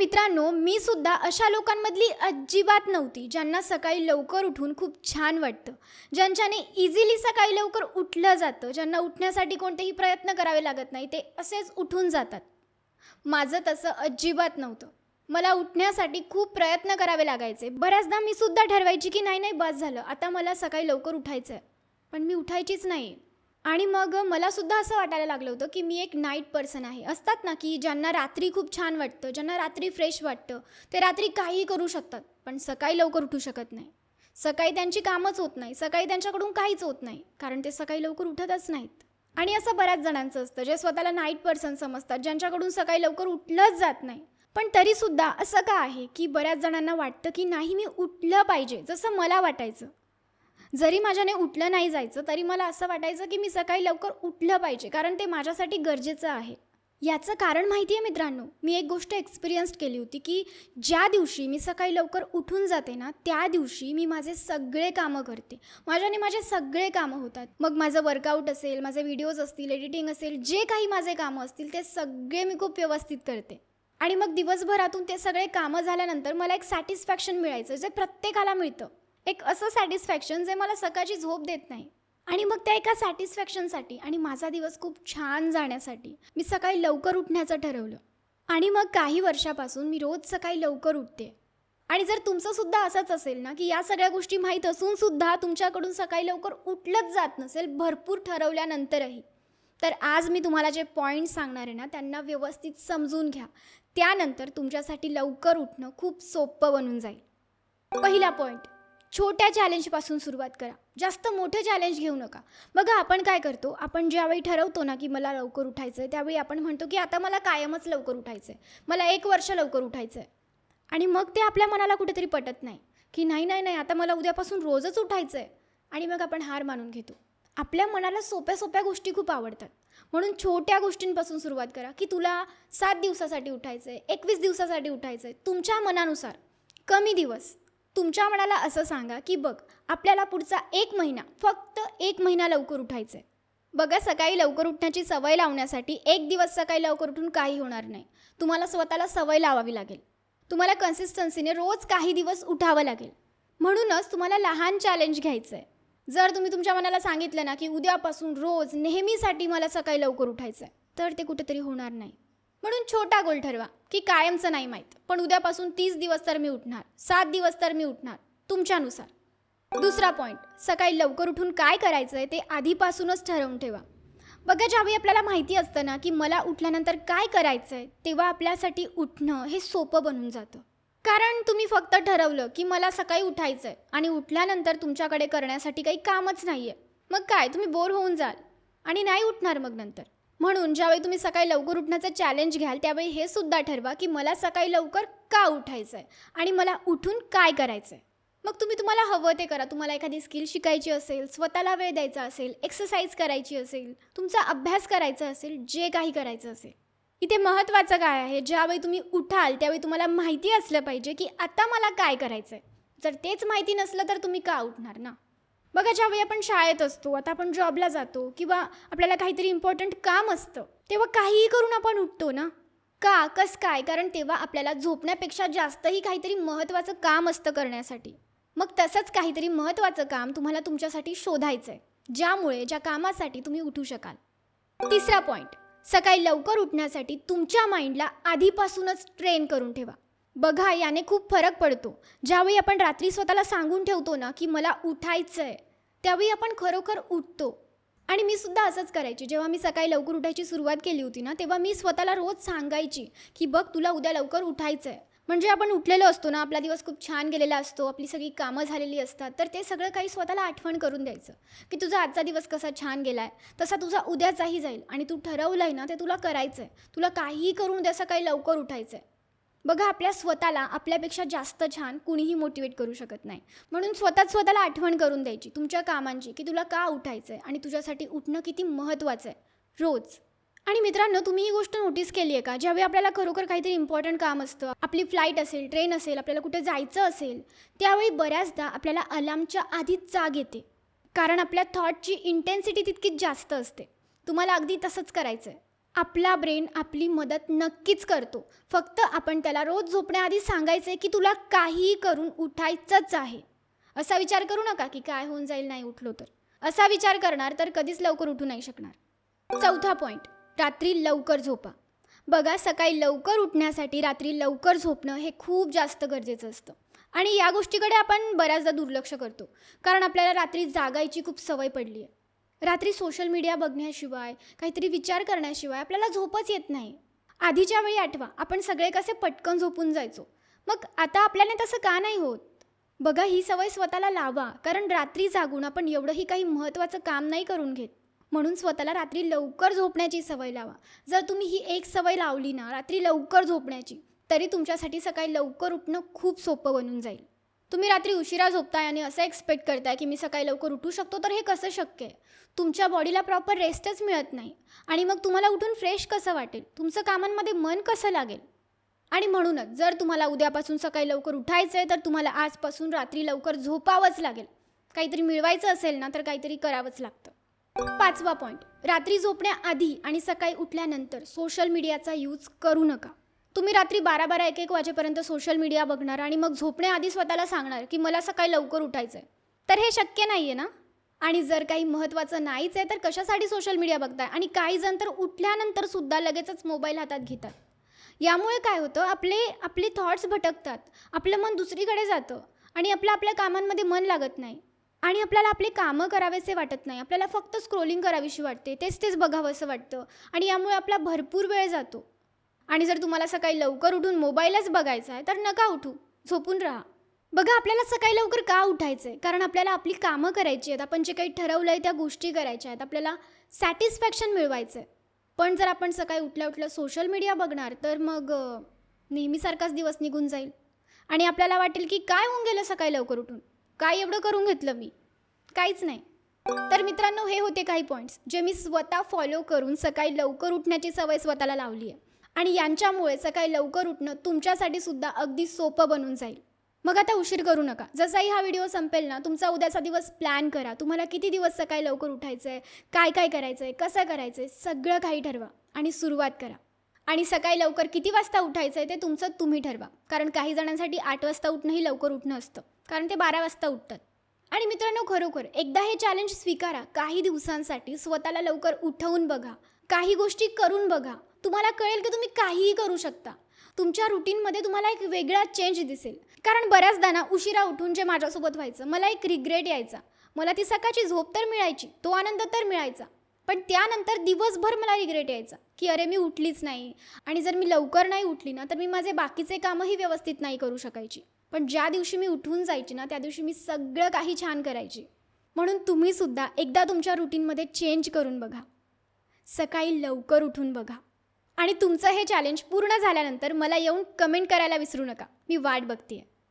मित्रांनो मी सुद्धा अशा लोकांमधली अजिबात नव्हती ज्यांना सकाळी लवकर उठून खूप छान वाटतं. ज्यांच्याने इझिली सकाळी लवकर उठलं जातं ज्यांना उठण्यासाठी कोणतेही प्रयत्न करावे लागत नाही ते असेच उठून जातात. माझं तसं अजिबात नव्हतं. मला उठण्यासाठी खूप प्रयत्न करावे लागायचे. बऱ्याचदा मी सुद्धा ठरवायची की नाही नाही बस झालं. आता मला सकाळी लवकर उठायचं आहे पण मी उठायचीच नाही आणि मग मला सुद्धा असं वाटायला लागलं होतं की मी एक नाईट पर्सन आहे. असतात ना की ज्यांना रात्री खूप छान वाटतं ज्यांना रात्री फ्रेश वाटतं ते रात्री काहीही करू शकतात पण सकाळी लवकर उठू शकत नाही. सकाळी त्यांची कामच होत नाही सकाळी त्यांच्याकडून काहीच होत नाही कारण ते सकाळी लवकर उठतच नाहीत. आणि असं बऱ्याच जणांचं असतं जे स्वतःला नाईट पर्सन समजतात ज्यांच्याकडून सकाळी लवकर उठलंच जात नाही. पण तरीसुद्धा असं का आहे की बऱ्याच जणांना वाटतं की नाही मी उठलं पाहिजे जसं मला वाटायचं. जरी माझ्याने उठलं नाही जायचं तरी मला असं वाटायचं की मी सकाळी लवकर उठलं पाहिजे कारण ते माझ्यासाठी गरजेचं आहे. याचं कारण माहिती आहे मित्रांनो? मी एक गोष्ट एक्सपिरियन्स केली होती की ज्या दिवशी मी सकाळी लवकर उठून जाते ना त्या दिवशी मी माझे सगळे कामं करते. माझ्याने माझे सगळे कामं होतात. मग माझं वर्कआउट असेल माझे व्हिडिओज असतील एडिटिंग असेल जे काही माझे कामं असतील ते सगळे मी खूप व्यवस्थित करते. आणि मग दिवसभरातून ते सगळे कामं झाल्यानंतर मला एक सॅटिस्फॅक्शन मिळायचं जे प्रत्येकाला मिळतं. एक असं सॅटिस्फॅक्शन जे मला सकाळची झोप देत नाही. आणि मग त्या एका सॅटिस्फॅक्शनसाठी आणि माझा दिवस खूप छान जाण्यासाठी मी सकाळी लवकर उठण्याचं ठरवलं. आणि मग काही वर्षापासून मी रोज सकाळी लवकर उठते. आणि जर तुमचं सुद्धा असंच असेल ना की या सगळ्या गोष्टी माहीत असून सुद्धा तुमच्याकडून सकाळी लवकर उठलंच जात नसेल भरपूर ठरवल्यानंतरही तर आज मी तुम्हाला जे पॉईंट सांगणार आहे ना त्यांना व्यवस्थित समजून घ्या. त्यानंतर तुमच्यासाठी लवकर उठणं खूप सोपं बनून जाईल. पहिला पॉईंट छोट्या चॅलेंजपासून सुरुवात करा. जास्त मोठं चॅलेंज घेऊ नका. बघा आपण काय करतो? आपण ज्यावेळी ठरवतो ना की मला लवकर उठायचं आहे त्यावेळी आपण म्हणतो की आता मला कायमच लवकर उठायचं आहे मला एक वर्ष लवकर उठायचं आहे आणि मग ते आपल्या मनाला कुठेतरी पटत नाही. की नाही नाही नाही आता मला उद्यापासून रोजच उठायचं आहे आणि मग आपण हार मानून घेतो. आपल्या मनाला सोप्या सोप्या गोष्टी खूप आवडतात. म्हणून छोट्या गोष्टींपासून सुरुवात करा की तुला सात दिवसासाठी उठायचं आहे एकवीस दिवसासाठी उठायचं आहे तुमच्या मनानुसार. कमी दिवस. तुमच्या मनाला असं सांगा की बघ आपल्याला पुढचा एक महिना फक्त एक महिना लवकर उठायचं आहे बघा सकाळी लवकर उठण्याची सवय लावण्यासाठी एक दिवस सकाळी लवकर उठून काही होणार नाही. तुम्हाला स्वतःला सवय लावावी लागेल. तुम्हाला कन्सिस्टन्सीने रोज काही दिवस उठावं लागेल. म्हणूनच तुम्हाला लहान चॅलेंज घ्यायचं आहे जर तुम्ही तुमच्या मनाला सांगितलं ना की उद्यापासून रोज नेहमीसाठी मला सकाळी लवकर उठायचं आहे तर ते कुठेतरी होणार नाही. म्हणून छोटा गोल ठरवा की कायमचं नाही माहीत. पण उद्यापासून तीस दिवस तर मी उठणार सात दिवस तर मी उठणार तुमच्यानुसार. दुसरा पॉईंट सकाळी लवकर उठून काय करायचं आहे ते आधीपासूनच ठरवून ठेवा. बघा ज्यावेळी आपल्याला माहिती असतं ना की मला उठल्यानंतर काय करायचं आहे तेव्हा आपल्यासाठी उठणं हे सोपं बनून जातं. कारण तुम्ही फक्त ठरवलं की मला सकाळी उठायचं आहे आणि उठल्यानंतर तुमच्याकडे करण्यासाठी काही कामच नाही आहे मग काय? तुम्ही बोर होऊन जाल आणि नाही उठणार मग नंतर. म्हणून ज्यावेळी तुम्ही सकाळी लवकर उठण्याचं चॅलेंज घ्याल त्यावेळी हे सुद्धा ठरवा की मला सकाळी लवकर का उठायचं आहे आणि मला उठून काय करायचं आहे मग तुम्ही तुम्हाला हवं ते करा. तुम्हाला एखादी स्किल शिकायची असेल स्वतःला वेळ द्यायचा असेल एक्सरसाइज करायची असेल तुमचा अभ्यास करायचा असेल जे काही करायचं असेल. इथे महत्त्वाचं काय आहे? ज्यावेळी तुम्ही उठाल त्यावेळी तुम्हाला माहिती असलं पाहिजे की आता मला काय करायचं आहे जर तेच माहिती नसलं तर तुम्ही का उठणार ना? बघा ज्यावेळी आपण शाळेत असतो आता आपण जॉबला जातो किंवा आपल्याला काहीतरी इम्पॉर्टंट काम असतं तेव्हा काहीही करून आपण उठतो ना? का? कस काय? कारण तेव्हा आपल्याला झोपण्यापेक्षा जास्तही काहीतरी महत्त्वाचं काम असतं करण्यासाठी. मग तसंच काहीतरी महत्त्वाचं काम तुम्हाला तुमच्यासाठी शोधायचं आहे ज्यामुळे ज्या कामासाठी तुम्ही उठू शकाल. तिसरा पॉईंट सकाळी लवकर उठण्यासाठी तुमच्या माइंडला आधीपासूनच ट्रेन करून ठेवा. बघा याने खूप फरक पडतो. ज्यावेळी आपण रात्री स्वतःला सांगून ठेवतो ना की मला उठायचं आहे त्यावेळी आपण खरोखर उठतो. आणि मी सुद्धा असंच करायची. जेव्हा मी सकाळी लवकर उठायची सुरुवात केली होती ना तेव्हा मी स्वतःला रोज सांगायची की बघ तुला उद्या लवकर उठायचं आहे म्हणजे आपण उठलेलो असतो ना आपला दिवस खूप छान गेलेला असतो आपली सगळी कामं झालेली असतात तर ते सगळं काही स्वतःला आठवण करून द्यायचं की तुझा आजचा दिवस कसा छान गेला आहे तसा तुझा उद्याचाही जाईल. आणि तू ठरवलं आहे ना ते तुला करायचं आहे तुला काहीही करून उद्या सकाळी लवकर उठायचं आहे बघा आपल्या स्वतःला आपल्यापेक्षा जास्त छान कुणीही मोटिवेट करू शकत नाही. म्हणून स्वतःच स्वतःला आठवण करून द्यायची तुमच्या कामांची की तुला का उठायचं आहे आणि तुझ्यासाठी उठणं किती महत्त्वाचं आहे रोज. आणि मित्रांनो तुम्ही ही गोष्ट नोटीस केली आहे का? ज्यावेळी आपल्याला खरोखर काहीतरी इम्पॉर्टंट काम असतं आपली फ्लाईट असेल ट्रेन असेल आपल्याला कुठे जायचं असेल त्यावेळी बऱ्याचदा आपल्याला अलार्मच्या आधीच जाग येते. कारण आपल्या थॉटची इंटेन्सिटी तितकीच जास्त असते. तुम्हाला अगदी तसंच करायचं आहे आपला ब्रेन आपली मदत नक्कीच करतो. फक्त आपण त्याला रोज झोपण्याआधी सांगायचं आहे की तुला काहीही करून उठायचंच आहे. असा विचार करू नका की काय होऊन जाईल नाही उठलो तर. असा विचार करणार तर कधीच लवकर उठू नाही शकणार. चौथा पॉईंट रात्री लवकर झोपा. बघा सकाळी लवकर उठण्यासाठी रात्री लवकर झोपणं हे खूप जास्त गरजेचं असतं. आणि या गोष्टीकडे आपण बऱ्याचदा दुर्लक्ष करतो. कारण आपल्याला रात्री जागायची खूप सवय पडली आहे रात्री सोशल मीडिया बघण्याशिवाय काहीतरी विचार करण्याशिवाय आपल्याला झोपच येत नाही. आधीच्या वेळी आठवा आपण सगळे कसे पटकन झोपून जायचो. मग आता आपल्याने तसं का नाही होत? बघा ही सवय स्वतःला लावा कारण रात्री जागून आपण एवढंही काही महत्त्वाचं काम नाही करून घेत. म्हणून स्वतःला रात्री लवकर झोपण्याची सवय लावा. जर तुम्ही ही एक सवय लावली ना रात्री लवकर झोपण्याची तरी तुमच्यासाठी सकाळी लवकर उठणं खूप सोपं बनून जाईल. तुम्ही रात्री उशिरा झोपताय आणि असं एक्सपेक्ट करताय की मी सकाळी लवकर उठू शकतो तर हे कसं शक्य आहे? तुमच्या बॉडीला प्रॉपर रेस्टच मिळत नाही. आणि मग तुम्हाला उठून फ्रेश कसं वाटेल? तुमचं कामांमध्ये मन कसं लागेल? आणि म्हणूनच जर तुम्हाला उद्यापासून सकाळी लवकर उठायचं आहे तर तुम्हाला आजपासून रात्री लवकर झोपावंच लागेल. काहीतरी मिळवायचं असेल ना तर काहीतरी करावंच लागतं. पाचवा पॉईंट रात्री झोपण्याआधी आणि सकाळी उठल्यानंतर सोशल मीडियाचा यूज करू नका. तुम्ही रात्री बारा बारा एक एक वाजेपर्यंत सोशल मीडिया बघणार आणि मग झोपण्याआधी स्वतःला सांगणार की मला सकाळी लवकर उठायचं आहे तर हे शक्य नाही आहे ना? आणि जर काही महत्त्वाचं नाहीच आहे तर कशासाठी सोशल मीडिया बघताय? आणि काही जण तर उठल्यानंतर सुद्धा लगेचच मोबाईल हातात घेतात. यामुळे काय होतं? आपले आपले थॉट्स भटकतात. आपलं मन दुसरीकडे जातं. आणि आपलं आपल्या कामांमध्ये मन लागत नाही. आणि आपल्याला आपले कामं करावेसे वाटत नाही. आपल्याला फक्त स्क्रोलिंग करावीशी वाटते. तेच तेच बघावं असं वाटतं. आणि यामुळे आपला भरपूर वेळ जातो. आणि जर तुम्हाला सकाळी लवकर उठून मोबाईलच बघायचा आहे तर नका उठू. झोपून राहा. बघा आपल्याला सकाळी लवकर का उठायचं आहे कारण आपल्याला आपली कामं करायची आहेत. आपण जे काही ठरवलं आहे त्या गोष्टी करायच्या आहेत. आपल्याला सॅटिस्फॅक्शन मिळवायचं आहे पण जर आपण सकाळी उठल्या उठल्या सोशल मीडिया बघणार तर मग नेहमीसारखाच दिवस निघून जाईल. आणि आपल्याला वाटेल की काय होऊन गेलं सकाळी लवकर उठून? काय एवढं करून घेतलं मी? काहीच नाही. तर मित्रांनो हे होते काही पॉईंट्स जे मी स्वतः फॉलो करून सकाळी लवकर उठण्याची सवय स्वतःला लावली आहे आणि यांच्यामुळे सकाळी लवकर उठणं तुमच्यासाठी सुद्धा अगदी सोपं बनून जाईल. मग आता उशीर करू नका. जसाही हा व्हिडिओ संपेल ना तुमचा उद्याचा दिवस प्लॅन करा. तुम्हाला किती दिवस सकाळी लवकर उठायचं आहे काय काय करायचं आहे कसं करायचं आहे सगळं काही ठरवा आणि सुरुवात करा. आणि सकाळी लवकर किती वाजता उठायचं आहे ते तुमचं तुम्ही ठरवा. कारण काही जणांसाठी आठ वाजता उठणंही लवकर उठणं असतं. कारण ते बारा वाजता उठतात. आणि मित्रांनो खरोखर एकदा हे चॅलेंज स्वीकारा. काही दिवसांसाठी स्वतःला लवकर उठवून बघा. काही गोष्टी करून बघा. तुम्हाला कळेल की तुम्ही काहीही करू शकता. तुमच्या रुटीनमध्ये तुम्हाला एक वेगळा चेंज दिसेल. कारण बऱ्याचदा ना उशिरा उठून जे माझ्यासोबत व्हायचं मला एक रिग्रेट यायचा. मला ती सकाळची झोप तर मिळायची तो आनंद तर मिळायचा. पण त्यानंतर दिवसभर मला रिग्रेट यायचा की अरे मी उठलीच नाही. आणि जर मी लवकर नाही उठली ना तर मी माझे बाकीचे कामही व्यवस्थित नाही करू शकायची. पण ज्या दिवशी मी उठून जायची ना त्या दिवशी मी सगळं काही छान करायची. म्हणून तुम्ही सुद्धा एकदा तुमच्या रुटीनमध्ये चेंज करून बघा. सकाळी लवकर उठून बघा. आणि तुमचं हे चॅलेंज पूर्ण झाल्यानंतर मला येऊन कमेंट करायला विसरू नका. मी वाट बघते